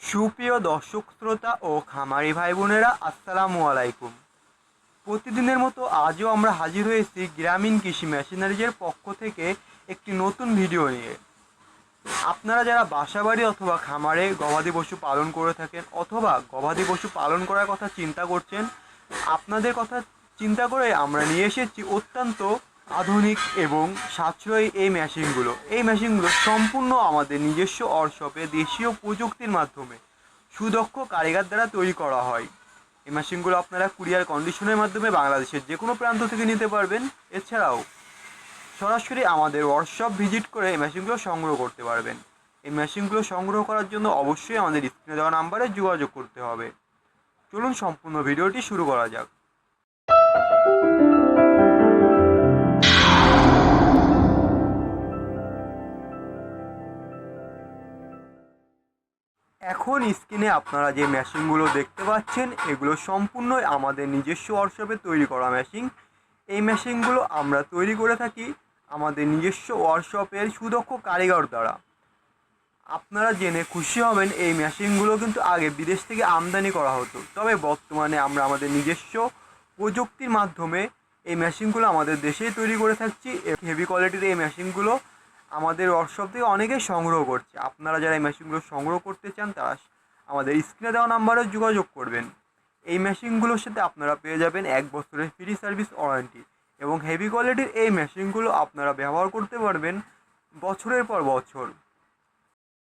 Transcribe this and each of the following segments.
সুপ্রিয় দর্শক, শ্রোতা ও খামারি ভাই বোনেরা আসসালামু আলাইকুম। প্রতিদিনের মতো আজও আমরা হাজির হয়েছি গ্রামীণ কৃষি মেশিনারিজের পক্ষ থেকে একটি নতুন ভিডিও নিয়ে। আপনারা যারা বাসাবাড়ি অথবা খামারে গবাদি পশু পালন করে থাকেন অথবা গবাদি পশু পালন করার কথা চিন্তা করছেন, আপনাদের কথা চিন্তা করে আমরা নিয়ে এসেছি অত্যন্ত আধুনিক এবং সাশ্রয়ী এই মেশিনগুলো। এই মেশিনগুলো সম্পূর্ণ আমাদের নিজস্ব ওয়ার্কশপে দেশীয় প্রযুক্তির মাধ্যমে সুদক্ষ কারিগর দ্বারা তৈরি করা হয়। এই মেশিনগুলো আপনারা কুরিয়ার কন্ডিশনের মাধ্যমে বাংলাদেশের যে কোনো প্রান্ত থেকে নিতে পারবেন। এছাড়াও সরাসরি আমাদের ওয়ার্কশপ ভিজিট করে এই মেশিনগুলো সংগ্রহ করতে পারবেন। এই মেশিনগুলো সংগ্রহ করার জন্য অবশ্যই আমাদের স্ক্রিনে দেওয়া নাম্বারে যোগাযোগ করতে হবে। চলুন সম্পূর্ণ ভিডিওটি শুরু করা যাক। এখন স্ক্রিনে আপনারা যে মেশিনগুলো দেখতে পাচ্ছেন, এগুলো সম্পূর্ণই আমাদের নিজস্ব ওয়ার্কশপে তৈরি করা মেশিন। এই মেশিনগুলো আমরা তৈরি করে থাকি আমাদের নিজস্ব ওয়ার্কশপের সুদক্ষ কারিগর দ্বারা। আপনারা জেনে খুশি হবেন, এই মেশিনগুলো কিন্তু আগে বিদেশ থেকে আমদানি করা হতো। তবে বর্তমানে আমরা আমাদের নিজস্ব প্রযুক্তির মাধ্যমে এই মেশিনগুলো আমাদের দেশেই তৈরি করে থাকছি। হেভি কোয়ালিটির এই মেশিনগুলো আমাদের হোয়াটসঅ্যাপ থেকে অনেকেই সংগ্রহ করছে। আপনারা যারা এই মেশিনগুলো সংগ্রহ করতে চান, তারা আমাদের স্ক্রিনে দেওয়া নাম্বারে যোগাযোগ করবেন। এই মেশিনগুলোর সাথে আপনারা পেয়ে যাবেন এক বছরের ফ্রি সার্ভিস ওয়ারেন্টি এবং হেভি কোয়ালিটির এই মেশিনগুলো আপনারা ব্যবহার করতে পারবেন বছরের পর বছর।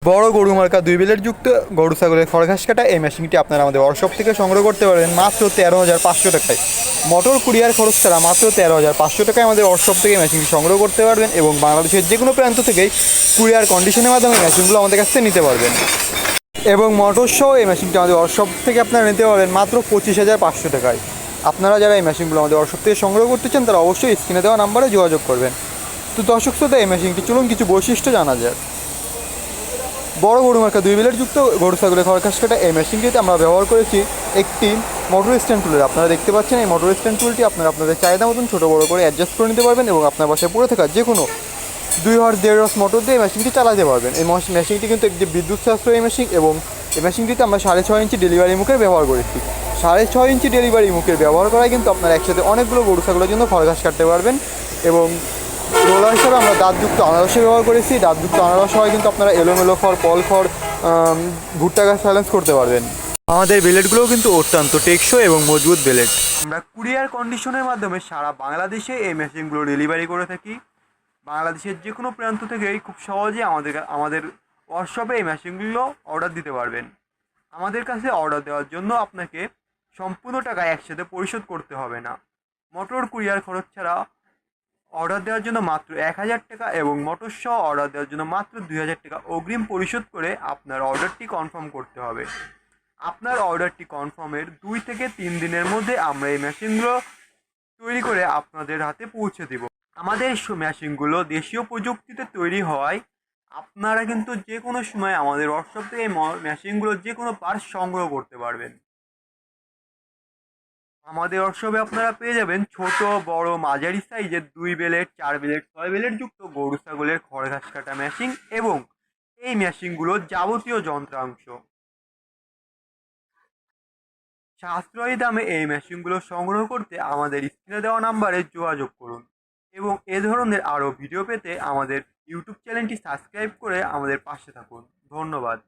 বড় গরু মার্কা দুই বিলের যুক্ত গরু, ছাগলের খড়ঘাস কাটা এই মেশিনটি আপনারা আমাদের ওয়ার্কশপ থেকে সংগ্রহ করতে পারবেন মাত্র তেরো হাজার পাঁচশো টাকায়। মোটর, কুরিয়ার খরচ ছাড়া মাত্র তেরো হাজার পাঁচশো টাকায় আমাদের ওয়ার্কশপ থেকে মেশিনটি সংগ্রহ করতে পারবেন এবং বাংলাদেশের যে কোনো প্রান্ত থেকেই কুরিয়ার কন্ডিশনের মাধ্যমে মেশিনগুলো আমাদের কাছ থেকে নিতে পারবেন। এবং মোটর সহ এই মেশিনটি আমাদের ওয়ার্কশপ থেকে আপনারা নিতে পারবেন মাত্র পঁচিশ হাজার পাঁচশো টাকায়। আপনারা যারা এই মেশিনগুলো আমাদের ওয়ার্কশপ থেকে সংগ্রহ করতে চান তারা অবশ্যই স্ক্রিনে দেওয়া নাম্বারে যোগাযোগ করবেন। তো দর্শক শ্রোতা, এই মেশিনটি চলুন কিছু বৈশিষ্ট্য জানা যায় বড় গরু মার্কা দুই বিলের যুক্ত গরু ছাগলের খড়খাস কাটা এই মেশিনটিতে আমরা ব্যবহার করেছি একটি মোটর স্ট্যান্ড টুলের। আপনারা দেখতে পাচ্ছেন এই মোটর স্ট্যান্ড টুলটি আপনারা আপনাদের চাহিদা মতন ছোটো বড়ো করে অ্যাডজাস্ট করে নিতে পারবেন এবং আপনার বাসায় পড়ে থাকা যে কোনো দুই হর্স দেড় হর্স মোটর দিয়ে এই মেশিনটি চালাতে পারবেন। এই মশ- মেশিনটি কিন্তু একটি বিদ্যুৎ সাশ্রয়ী মেশিন এবং এই মেশিনটিতে আমরা সাড়ে ছয় ইঞ্চি ডেলিভারি মুখের ব্যবহার করেছি। সাড়ে ছয় ইঞ্চি ডেলিভারি মুখের ব্যবহার করায় কিন্তু আপনারা একসাথে অনেকগুলো গরু ছাগলের জন্য খড়ঘাস কাটতে পারবেন এবং রোলার হিসাবে আমরা দাঁতযুক্ত আনারসে ব্যবহার করেছি। দাঁতযুক্ত আনারস হয় কিন্তু আপনারা এলোমেলো খড়, পল খড় ভুট্টা গাছ ব্যালেন্স করতে পারবেন। আমাদের বেলেটগুলোও কিন্তু অত্যন্ত টেকসই এবং মজবুত বেলেট আমরা কুরিয়ার কন্ডিশনের মাধ্যমে সারা বাংলাদেশে এই মেশিনগুলো ডেলিভারি করে থাকি। বাংলাদেশের যে কোনো প্রান্ত থেকেই খুব সহজে আমাদের আমাদের হোয়াটসঅ্যাপে এই মেশিনগুলো অর্ডার দিতে পারবেন। আমাদের কাছে অর্ডার দেওয়ার জন্য আপনাকে সম্পূর্ণ টাকা একসাথে পরিশোধ করতে হবে না। মোটর কুরিয়ার খরচ ছাড়া অর্ডার দেওয়ার জন্য মাত্র এক হাজার টাকা এবং মোটর সহ অর্ডার দেওয়ার জন্য মাত্র দুই হাজার টাকা অগ্রিম পরিশোধ করে আপনার অর্ডারটি কনফার্ম করতে হবে। আপনার অর্ডারটি কনফার্মের দুই থেকে তিন দিনের মধ্যে আমরা এই মেশিনগুলো তৈরি করে আপনাদের হাতে পৌঁছে দেব। আমাদের মেশিনগুলো দেশীয় প্রযুক্তিতে তৈরি হওয়ায় আপনারা কিন্তু যে কোনো সময় আমাদের ওয়ার্কশপ থেকে মেশিনগুলো যে কোনো পার্টস সংগ্রহ করতে পারবেন। আমাদের ওয়ার্কশপে আপনারা পেয়ে যাবেন ছোট, বড়, মাঝারি সাইজের দুই বেলেট চার বেলেট ছয় বেলেট যুক্ত গরু, ছাগলের খড়, ঘাস কাটা মেশিন এবং এই মেশিনগুলোর যাবতীয় যন্ত্রাংশ। সাশ্রয়ী দামে এই মেশিনগুলো সংগ্রহ করতে আমাদের স্ক্রিনে দেওয়া নাম্বারে যোগাযোগ করুন এবং এ ধরনের আরও ভিডিও পেতে আমাদের ইউটিউব চ্যানেলটি সাবস্ক্রাইব করে আমাদের পাশে থাকুন। ধন্যবাদ।